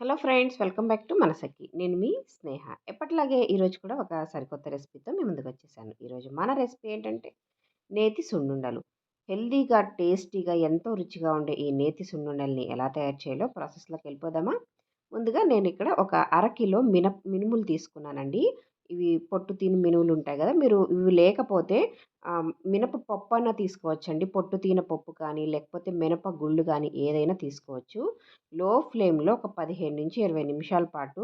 Hello friends welcome back to మనసకి. నేను మీ స్నేహ. ఎప్పటిలాగే ఈరోజు కూడా ఒక సరికొత్త రెసిపీతో మీ ముందుకు వచ్చేసాను. ఈరోజు మన రెసిపీ ఏంటంటే నేతి సున్నుండలు. హెల్దీగా టేస్టీగా ఎంతో రుచిగా ఉండే ఈ నేతి సున్నుండల్ని ఎలా తయారు చేయాలో ప్రాసెస్లోకి వెళ్ళిపోదామా? ముందుగా నేను ఇక్కడ ఒక అరకిలో మిన మినుములు తీసుకున్నానండి. ఇవి పొట్టు తీని మినువులు ఉంటాయి కదా! మీరు ఇవి లేకపోతే మినప పప్పు అన్న తీసుకోవచ్చండి. పొట్టు తీన పప్పు కానీ లేకపోతే మినప గుళ్ళు కానీ ఏదైనా తీసుకోవచ్చు. లో ఫ్లేమ్లో ఒక పదిహేను నుంచి ఇరవై నిమిషాల పాటు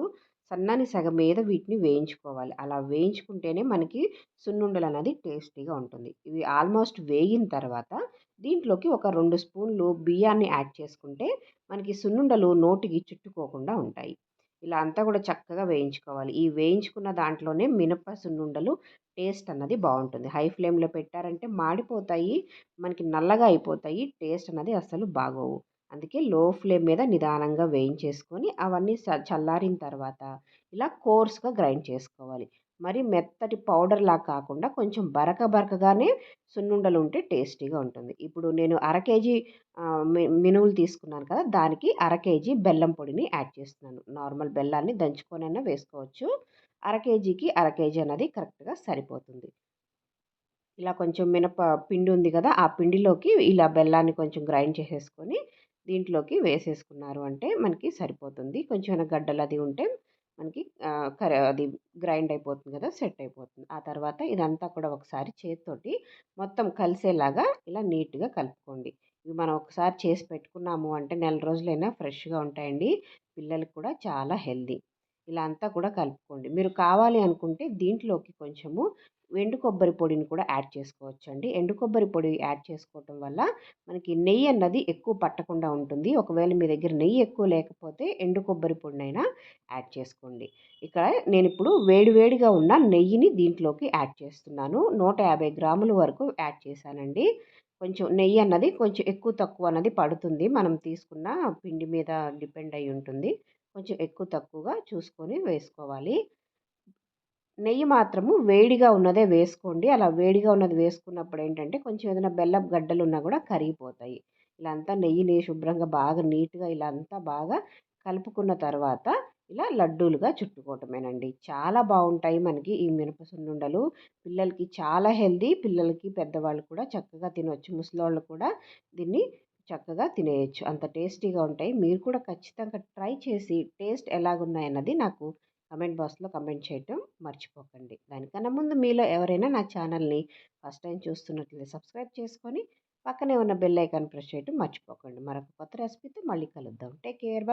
సన్నని సగ మీద వీటిని వేయించుకోవాలి. అలా వేయించుకుంటేనే మనకి సున్నుండలు అనేది టేస్టీగా ఉంటుంది. ఇవి ఆల్మోస్ట్ వేగిన తర్వాత దీంట్లోకి ఒక రెండు స్పూన్లు బియ్యాన్ని యాడ్ చేసుకుంటే మనకి సున్నుండలు నోటికి చుట్టుకోకుండా ఉంటాయి. ఇలా అంతా కూడా చక్కగా వేయించుకోవాలి. ఈ వేయించుకున్న దాంట్లోనే మినప సున్నుండలు టేస్ట్ అన్నది బాగుంటుంది హై ఫ్లేమ్లో పెట్టారంటే మాడిపోతాయి మనకి నల్లగా అయిపోతాయి టేస్ట్ అన్నది అస్సలు బాగోవు. అందుకే లో ఫ్లేమ్ మీద నిదానంగా వేయించేసుకొని అవన్నీ చల్లారిన తర్వాత ఇలా కోర్స్గా గ్రైండ్ చేసుకోవాలి. మరి మెత్తటి పౌడర్లా కాకుండా కొంచెం బరక బరకగానే సున్నుండలు ఉంటే టేస్టీగా ఉంటుంది. ఇప్పుడు నేను అర కేజీ మినువులు తీసుకున్నాను కదా దానికి అర కేజీ బెల్లం పొడిని యాడ్ చేస్తున్నాను. నార్మల్ బెల్లాన్ని దంచుకొనైనా వేసుకోవచ్చు. అర కేజీకి అర కేజీ అనేది కరెక్ట్గా సరిపోతుంది. ఇలా కొంచెం మినప పిండి ఉంది కదా ఆ పిండిలోకి ఇలా బెల్లాన్ని కొంచెం గ్రైండ్ చేసేసుకొని దీంట్లోకి వేసేసుకున్నారు అంటే మనకి సరిపోతుంది. కొంచెం గడ్డలు అది ఉంటే మనకి కర అది గ్రైండ్ అయిపోతుంది కదా సెట్ అయిపోతుంది. ఆ తర్వాత ఇదంతా కూడా ఒకసారి చేతితోటి మొత్తం కలిసేలాగా ఇలా నీట్గా కలుపుకోండి. ఇవి మనం ఒకసారి చేసి పెట్టుకున్నాము అంటే నెల రోజులైనా ఫ్రెష్గా ఉంటాయండి. పిల్లలకి కూడా చాలా హెల్దీ ఇలా అంతా కూడా కలుపుకోండి. మీరు కావాలి అనుకుంటే దీంట్లోకి కొంచెము ఎండు కొబ్బరి పొడిని కూడా యాడ్ చేసుకోవచ్చు అండి ఎండు కొబ్బరి పొడి యాడ్ చేసుకోవటం వల్ల మనకి నెయ్యి అన్నది ఎక్కువ పట్టకుండా ఉంటుంది. ఒకవేళ మీ దగ్గర నెయ్యి ఎక్కువ లేకపోతే ఎండు కొబ్బరి పొడినైనా యాడ్ చేసుకోండి. ఇక్కడ నేను ఇప్పుడు వేడివేడిగా ఉన్న నెయ్యిని దీంట్లోకి యాడ్ చేస్తున్నాను. నూట యాభై గ్రాముల వరకు యాడ్ చేశానండి. కొంచెం నెయ్యి అన్నది కొంచెం ఎక్కువ తక్కువ అన్నది పడుతుంది. మనం తీసుకున్న పిండి మీద డిపెండ్ అయి ఉంటుంది. కొంచెం ఎక్కువ తక్కువగా చూసుకొని వేసుకోవాలి. నెయ్యి మాత్రము వేడిగా ఉన్నదే వేసుకోండి. అలా వేడిగా ఉన్నది వేసుకున్నప్పుడు ఏంటంటే కొంచెం ఏదైనా బెల్లం గడ్డలు ఉన్నా కూడా కరిగిపోతాయి. ఇలా అంతా నెయ్యిని శుభ్రంగా బాగా నీట్గా ఇలా అంతా బాగా కలుపుకున్న తర్వాత ఇలా లడ్డూలుగా చుట్టుకోవటమేనండి. చాలా బాగుంటాయి మనకి ఈ మినప సున్నుండలు. పిల్లలకి చాలా హెల్దీ పిల్లలకి పెద్దవాళ్ళు కూడా చక్కగా తినవచ్చు ముసలోళ్ళు కూడా దీన్ని చక్కగా తినేయచ్చు. అంత టేస్టీగా ఉంటాయి. మీరు కూడా ఖచ్చితంగా ట్రై చేసి టేస్ట్ ఎలాగున్నాయన్నది నాకు కమెంట్ బాక్స్లో కమెంట్ చేయటం మర్చిపోకండి. దానికన్నా ముందు మీలో ఎవరైనా నా ఛానల్ని ఫస్ట్ టైం చూస్తున్నట్లయితే సబ్స్క్రైబ్ చేసుకొని పక్కనే ఉన్న బెల్ ఐకాన్ ప్రెస్ చేయటం మర్చిపోకండి. మరొక కొత్త రెసిపీతో మళ్ళీ కలుద్దాం. Take care.